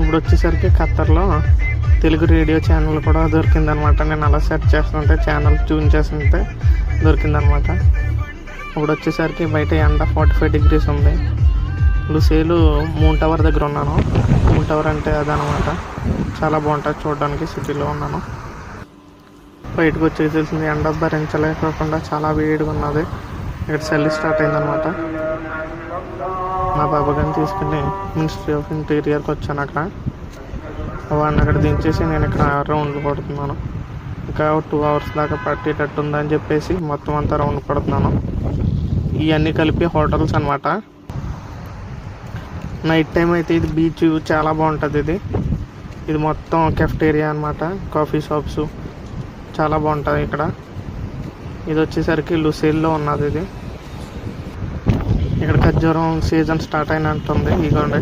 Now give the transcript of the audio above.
ఇప్పుడు వచ్చేసరికి ఖత్తర్లో Telugu radio channel కూడా దొరికిందనమాట. నేను అలా సెర్చ్ చేస్తుంటే ఛానల్ ట్యూన్ చేస్తుంటే దొరికిందనమాట. ఇప్పుడు వచ్చేసరికి బయట ఎండ ఫార్టీ ఫైవ్ డిగ్రీస్ ఉంది. లుసేలు మూన్ టవర్ దగ్గర ఉన్నాను. మూన్ టవర్ అంటే అదనమాట. చాలా బాగుంటుంది చూడడానికి సిటీలో ఉన్నాను. బయటకు వచ్చేసేసింది ఎండ భరించలేకోకుండా చాలా వేడిగా ఉన్నది. ఇక్కడ చలి స్టార్ట్ అయిందనమాట. మా బాబా గారిని తీసుకుని మినిస్ట్రీ ఆఫ్ ఇంటీరియర్కి వచ్చాను అక్కడ వాడిని అక్కడ దించేసి నేను ఇక్కడ రౌండ్లు కొడుతున్నాను ఇంకా టూ అవర్స్ దాకా పట్టేటట్టు ఉందని చెప్పేసి మొత్తం అంతా రౌండ్ కొడుతున్నాను ఇవన్నీ కలిపి హోటల్స్ అనమాట నైట్ టైం అయితే ఇది బీచ్ చాలా బాగుంటుంది ఇది. ఇది మొత్తం కెఫ్టేరియా అనమాట కాఫీ షాప్స్ చాలా బాగుంటుంది ఇక్కడ. ఇది వచ్చేసరికి లుసేల్లో ఉన్నది ఇది. ఇక్కడ ఖర్జూరం సీజన్ స్టార్ట్ అయినట్టుంది. ఇదిగోండి